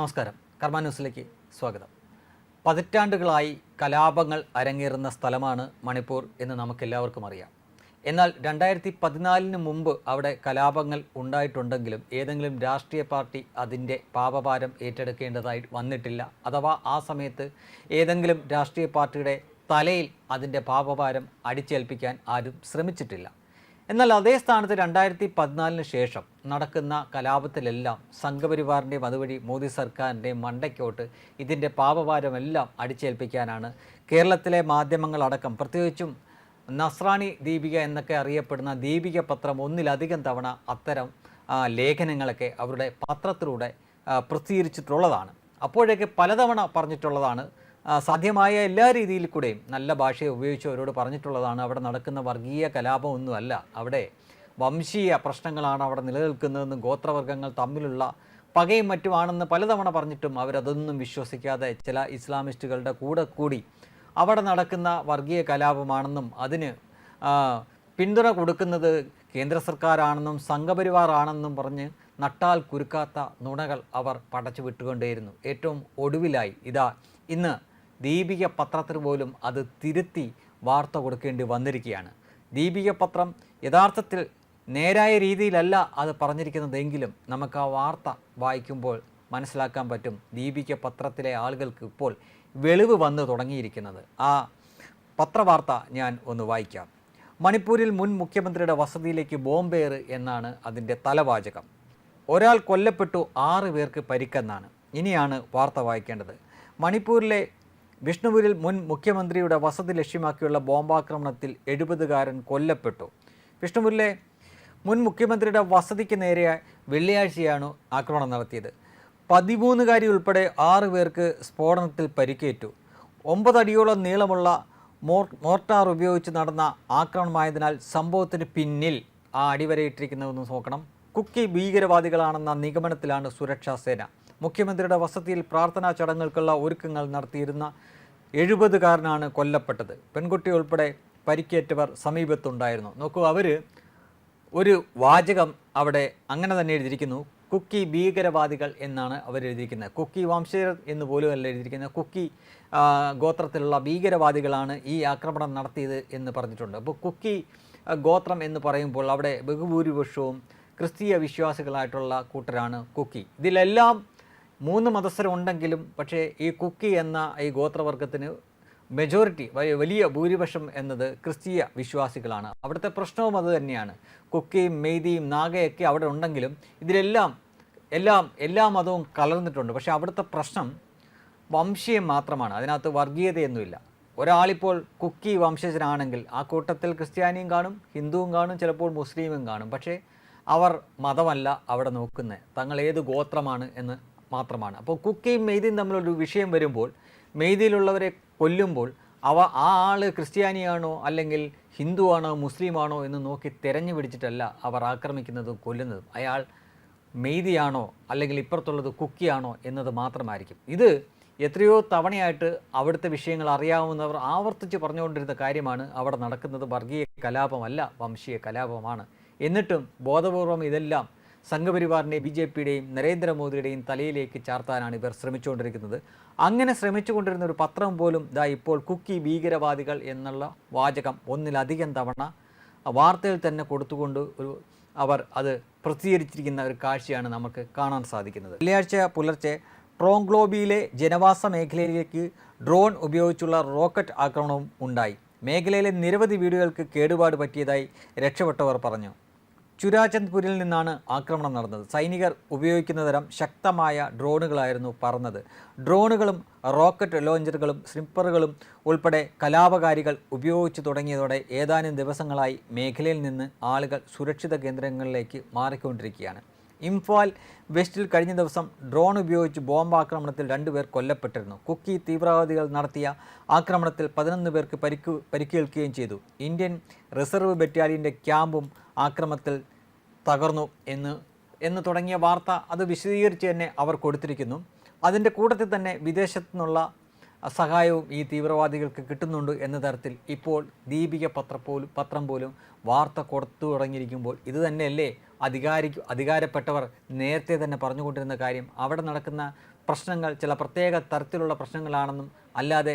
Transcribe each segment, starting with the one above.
നമസ്കാരം. കർമ്മ ന്യൂസിലേക്ക് സ്വാഗതം. പതിറ്റാണ്ടുകളായി കലാപങ്ങൾ അരങ്ങേറുന്ന സ്ഥലമാണ് മണിപ്പൂർ എന്ന് നമുക്കെല്ലാവർക്കും അറിയാം. എന്നാൽ രണ്ടായിരത്തി പതിനാലിന് മുമ്പ് അവിടെ കലാപങ്ങൾ ഉണ്ടായിട്ടുണ്ടെങ്കിലും ഏതെങ്കിലും രാഷ്ട്രീയ പാർട്ടി അതിന്റെ പാപഭാരം ഏറ്റെടുക്കേണ്ടതായി വന്നിട്ടില്ല. അഥവാ ആ സമയത്ത് ഏതെങ്കിലും രാഷ്ട്രീയ പാർട്ടിയുടെ തലയിൽ അതിന്റെ പാപഭാരം അടിച്ചേൽപ്പിക്കാൻ ആരും ശ്രമിച്ചിട്ടില്ല. എന്നാൽ അതേ സ്ഥാനത്ത് രണ്ടായിരത്തി പതിനാലിന് ശേഷം നടക്കുന്ന കലാപത്തിലെല്ലാം സംഘപരിവാറിന്റെയും അതുവഴി മോദി സർക്കാരിന്റെയും മണ്ടയ്ക്കോട്ട് ഇതിന്റെ പാപഭാരമെല്ലാം അടിച്ചേൽപ്പിക്കാനാണ് കേരളത്തിലെ മാധ്യമങ്ങളടക്കം. പ്രത്യേകിച്ചും നസ്രാണി ദീപിക എന്നൊക്കെ അറിയപ്പെടുന്ന ദീപിക പത്രം ഒന്നിലധികം തവണ അത്തരം ലേഖനങ്ങളൊക്കെ അവരുടെ പത്രത്തിലൂടെ പ്രസിദ്ധീകരിച്ചിട്ടുള്ളതാണ്. അപ്പോഴൊക്കെ പലതവണ പറഞ്ഞിട്ടുള്ളതാണ് സാധ്യമായ എല്ലാ രീതിയിൽ കൂടെയും നല്ല ഭാഷയെ ഉപയോഗിച്ച് അവരോട് പറഞ്ഞിട്ടുള്ളതാണ് അവിടെ നടക്കുന്ന വർഗീയ കലാപമൊന്നുമല്ല. അവിടെ വംശീയ പ്രശ്നങ്ങളാണ് അവിടെ നിലനിൽക്കുന്നതെന്നും ഗോത്രവർഗങ്ങൾ തമ്മിലുള്ള പകയും മറ്റുമാണെന്ന് പലതവണ പറഞ്ഞിട്ടും അവരതൊന്നും വിശ്വസിക്കാതെ ചില ഇസ്ലാമിസ്റ്റുകളുടെ കൂടെ കൂടി അവിടെ നടക്കുന്ന വർഗീയ കലാപമാണെന്നും അതിന് പിന്തുണ കൊടുക്കുന്നത് കേന്ദ്ര സർക്കാരാണെന്നും സംഘപരിവാർ ആണെന്നും പറഞ്ഞ് നട്ടാൽ കുരുക്കാത്ത നുണകൾ അവർ പടച്ചു വിട്ടുകൊണ്ടേയിരുന്നു ഏറ്റവും ഒടുവിലായി ഇതാ ഇന്ന് ദീപിക പത്രത്തിന് പോലും അത് തിരുത്തി വാർത്ത കൊടുക്കേണ്ടി വന്നിരിക്കുകയാണ്. ദീപിക പത്രം യഥാർത്ഥത്തിൽ നേരായ രീതിയിലല്ല അത് പറഞ്ഞിരിക്കുന്നതെങ്കിലും നമുക്ക് ആ വാർത്ത വായിക്കുമ്പോൾ മനസ്സിലാക്കാൻ പറ്റും ദീപിക പത്രത്തിലെ ആളുകൾക്ക് ഇപ്പോൾ വെളിവ് വന്നു തുടങ്ങിയിരിക്കുന്നത്. ആ പത്രവാർത്ത ഞാൻ ഒന്ന് വായിക്കാം. മണിപ്പൂരിൽ മുൻ മുഖ്യമന്ത്രിയുടെ വസതിയിലേക്ക് ബോംബേർ എന്നാണ് അതിന്റെ തലവാചകം. ഒരാൾ കൊല്ലപ്പെട്ടു ആറ് പേർക്ക് പരിക്കെന്നാണ്. ഇനിയാണ് വാർത്ത വായിക്കേണ്ടത്. മണിപ്പൂരിലെ വിഷ്ണുപൂരിൽ മുൻ മുഖ്യമന്ത്രിയുടെ വസതി ലക്ഷ്യമാക്കിയുള്ള ബോംബാക്രമണത്തിൽ എഴുപതുകാരൻ കൊല്ലപ്പെട്ടു. വിഷ്ണുപൂരിലെ മുൻ മുഖ്യമന്ത്രിയുടെ വസതിക്ക് നേരെ വെള്ളിയാഴ്ചയാണ് ആക്രമണം നടത്തിയത്. പതിമൂന്നുകാരി ഉൾപ്പെടെ ആറ് പേർക്ക് സ്ഫോടനത്തിൽ പരിക്കേറ്റു. ഒമ്പതടിയോളം നീളമുള്ള മോർ മോർട്ടാർ ഉപയോഗിച്ച് നടന്ന ആക്രമണമായതിനാൽ സംഭവത്തിന് പിന്നിൽ ആ അടിവരയിട്ടിരിക്കുന്നതെന്ന് നോക്കണം. കുക്കി ഭീകരവാദികളാണെന്ന നിഗമനത്തിലാണ് സുരക്ഷാ സേന. മുഖ്യമന്ത്രിയുടെ വസതിയിൽ പ്രാർത്ഥനാ ചടങ്ങുകൾക്കുള്ള ഒരുക്കങ്ങൾ നടത്തിയിരുന്ന എഴുപതുകാരനാണ് കൊല്ലപ്പെട്ടത്. പെൺകുട്ടി ഉൾപ്പെടെ പരിക്കേറ്റവർ സമീപത്തുണ്ടായിരുന്നു. നോക്കൂ അവർ ഒരു വാചകം അവിടെ അങ്ങനെ തന്നെ എഴുതിയിരിക്കുന്നു. കുക്കി ഭീകരവാദികൾ എന്നാണ് അവർ എഴുതിയിരിക്കുന്നത്. കുക്കി വംശീയർ എന്ന് പോലും അല്ല എഴുതിയിരിക്കുന്നത്. കുക്കി ഗോത്രത്തിലുള്ള ഭീകരവാദികളാണ് ഈ ആക്രമണം നടത്തിയത് എന്ന് പറഞ്ഞിട്ടുണ്ട്. അപ്പോൾ കുക്കി ഗോത്രം എന്ന് പറയുമ്പോൾ അവിടെ ബഹുഭൂരിപക്ഷവും ക്രിസ്തീയ വിശ്വാസികളായിട്ടുള്ള കൂട്ടരാണ് കുക്കി. ഇതിലെല്ലാം മൂന്ന് മതസ്ഥരുണ്ടെങ്കിലും പക്ഷേ ഈ കുക്കി എന്ന ഈ ഗോത്രവർഗത്തിന് മെജോറിറ്റി വലിയ ഭൂരിപക്ഷം എന്നത് ക്രിസ്തീയ വിശ്വാസികളാണ്. അവിടുത്തെ പ്രശ്നവും അത് തന്നെയാണ്. കുക്കിയും മെയ്തിയും നാഗയൊക്കെ അവിടെ ഉണ്ടെങ്കിലും ഇതിലെല്ലാം എല്ലാം എല്ലാ മതവും കലർന്നിട്ടുണ്ട്. പക്ഷേ അവിടുത്തെ പ്രശ്നം വംശീയം മാത്രമാണ്. അതിനകത്ത് വർഗീയതയൊന്നുമില്ല. ഒരാളിപ്പോൾ കുക്കി വംശജനാണെങ്കിൽ ആ കൂട്ടത്തിൽ ക്രിസ്ത്യാനിയും കാണും ഹിന്ദുവും കാണും ചിലപ്പോൾ മുസ്ലിമും കാണും. പക്ഷേ അവർ മതമല്ല അവിടെ നോക്കുന്നത്. തങ്ങൾ ഏത് ഗോത്രമാണ് എന്ന് മാത്രമാണ്. അപ്പോൾ കുക്കിയും മെയ്തിയും തമ്മിലൊരു വിഷയം വരുമ്പോൾ മെയ്തിയിലുള്ളവരെ കൊല്ലുമ്പോൾ അവ ആ ആൾ ക്രിസ്ത്യാനിയാണോ അല്ലെങ്കിൽ ഹിന്ദുവാണോ മുസ്ലിമാണോ എന്ന് നോക്കി തിരഞ്ഞു പിടിച്ചിട്ടല്ല അവർ ആക്രമിക്കുന്നതും കൊല്ലുന്നതും. അയാൾ മെയ്തിയാണോ അല്ലെങ്കിൽ ഇപ്പുറത്തുള്ളത് കുക്കിയാണോ എന്നത് മാത്രമായിരിക്കും. ഇത് എത്രയോ തവണയായിട്ട് അവിടുത്തെ വിഷയങ്ങൾ അറിയാവുന്നവർ ആവർത്തിച്ച് പറഞ്ഞുകൊണ്ടിരുന്ന കാര്യമാണ്. അവിടെ നടക്കുന്നത് വർഗീയ കലാപമല്ല വംശീയ കലാപമാണ്. എന്നിട്ടും ബോധപൂർവം ഇതെല്ലാം സംഘപരിവാറിന്റെയും ബി ജെ പിയുടെയും നരേന്ദ്രമോദിയുടെയും തലയിലേക്ക് ചാർത്താനാണ് ഇവർ ശ്രമിച്ചുകൊണ്ടിരിക്കുന്നത്. അങ്ങനെ ശ്രമിച്ചുകൊണ്ടിരുന്ന ഒരു പത്രം പോലും ഇതാ ഇപ്പോൾ കുക്കി ഭീകരവാദികൾ എന്നുള്ള വാചകം ഒന്നിലധികം തവണ വാർത്തയിൽ തന്നെ കൊടുത്തുകൊണ്ട് ഒരു അവർ അത് പ്രസിദ്ധീകരിച്ചിരിക്കുന്ന ഒരു കാഴ്ചയാണ് നമുക്ക് കാണാൻ സാധിക്കുന്നത്. വെള്ളിയാഴ്ച പുലർച്ചെ ട്രോങ്ലോബിയിലെ ജനവാസ മേഖലയിലേക്ക് ഡ്രോൺ ഉപയോഗിച്ചുള്ള റോക്കറ്റ് ആക്രമണവും ഉണ്ടായി. മേഖലയിലെ നിരവധി വീടുകൾക്ക് കേടുപാട് പറ്റിയതായി രക്ഷപ്പെട്ടവർ പറഞ്ഞു. ചുരാചന്ദ്പൂരിൽ നിന്നാണ് ആക്രമണം നടന്നത്. സൈനികർ ഉപയോഗിക്കുന്ന തരം ശക്തമായ ഡ്രോണുകളായിരുന്നു പറന്നത്. ഡ്രോണുകളും റോക്കറ്റ് ലോഞ്ചറുകളും സ്നിപ്പറുകളും ഉൾപ്പെടെ കലാപകാരികൾ ഉപയോഗിച്ചു തുടങ്ങിയതോടെ ഏതാനും ദിവസങ്ങളായി മേഖലയിൽ നിന്ന് ആളുകൾ സുരക്ഷിത കേന്ദ്രങ്ങളിലേക്ക് മാറിക്കൊണ്ടിരിക്കുകയാണ്. ഇംഫാൽ വെസ്റ്റിൽ കഴിഞ്ഞ ദിവസം ഡ്രോൺ ഉപയോഗിച്ച് ബോംബ് ആക്രമണത്തിൽ രണ്ടുപേർ കൊല്ലപ്പെട്ടിരുന്നു. കുക്കി തീവ്രവാദികൾ നടത്തിയ ആക്രമണത്തിൽ പതിനൊന്ന് പേർക്ക് പരിക്കു പരിക്കേൽക്കുകയും ചെയ്തു. ഇന്ത്യൻ റിസർവ് ബറ്റാലിയന്റെ ക്യാമ്പും ആക്രമണത്തിൽ തകർന്നു എന്ന് എന്ന് തുടങ്ങിയ വാർത്ത അത് വിശദീകരിച്ച് തന്നെ അവർ കൊടുത്തിരിക്കുന്നു. അതിന്റെ കൂട്ടത്തിൽ തന്നെ വിദേശത്തു നിന്നുള്ള സഹായവും ഈ തീവ്രവാദികൾക്ക് കിട്ടുന്നുണ്ട് എന്ന തരത്തിൽ ഇപ്പോൾ ദീപിക പത്ര പോലും പത്രം പോലും വാർത്ത കൊടുത്തു തുടങ്ങിയിരിക്കുമ്പോൾ ഇത് തന്നെയല്ലേ അധികാരി അധികാരപ്പെട്ടവർ നേരത്തെ തന്നെ പറഞ്ഞുകൊണ്ടിരുന്ന കാര്യം. അവിടെ നടക്കുന്ന പ്രശ്നങ്ങൾ ചില പ്രത്യേക തരത്തിലുള്ള പ്രശ്നങ്ങളാണെന്നും അല്ലാതെ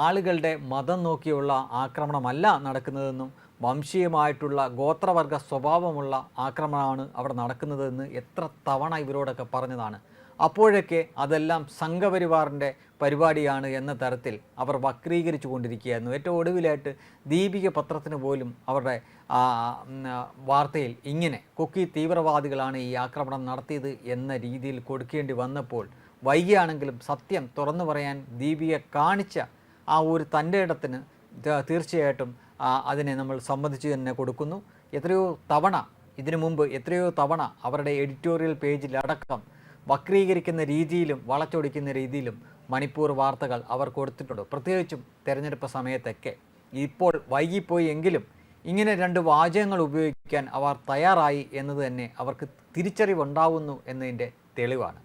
ആളുകളുടെ മതം നോക്കിയുള്ള ആക്രമണമല്ല നടക്കുന്നതെന്നും വംശീയമായിട്ടുള്ള ഗോത്രവർഗ സ്വഭാവമുള്ള ആക്രമണമാണ് അവിടെ നടക്കുന്നതെന്ന് എത്ര തവണ ഇവരോടൊക്കെ പറഞ്ഞതാണ്. അപ്പോഴൊക്കെ അതെല്ലാം സംഘപരിവാറിന്റെ പരിപാടിയാണ് എന്ന തരത്തിൽ അവർ വക്രീകരിച്ചു കൊണ്ടിരിക്കുകയായിരുന്നു. ഏറ്റവും ഒടുവിലായിട്ട് ദീപിക പത്രത്തിന് പോലും അവരുടെ വാർത്തയിൽ ഇങ്ങനെ കൊക്കി തീവ്രവാദികളാണ് ഈ ആക്രമണം നടത്തിയത് എന്ന രീതിയിൽ കൊടുക്കേണ്ടി വന്നപ്പോൾ വൈകിയാണെങ്കിലും സത്യം തുറന്നു പറയാൻ ദീപിക കാണിച്ച ആ ഒരു തന്റെ ഇടത്തിന് തീർച്ചയായിട്ടും അതിനെ നമ്മൾ സമ്മതിച്ചു തന്നെ കൊടുക്കുന്നു. എത്രയോ തവണ ഇതിനു മുമ്പ് എത്രയോ തവണ അവരുടെ എഡിറ്റോറിയൽ പേജിലടക്കം വക്രീകരിക്കുന്ന രീതിയിലും വളച്ചൊടിക്കുന്ന രീതിയിലും മണിപ്പൂർ വാർത്തകൾ അവർ കൊടുത്തിട്ടുണ്ട്. പ്രത്യേകിച്ചും തെരഞ്ഞെടുപ്പ് സമയത്തൊക്കെ. ഇപ്പോൾ വൈകിപ്പോയി എങ്കിലും ഇങ്ങനെ രണ്ട് വാചകങ്ങൾ ഉപയോഗിക്കാൻ അവർ തയ്യാറായി എന്നത് തന്നെ അവർക്ക് തിരിച്ചറിവുണ്ടാവുന്നു എന്നതിന്റെ തെളിവാണ്.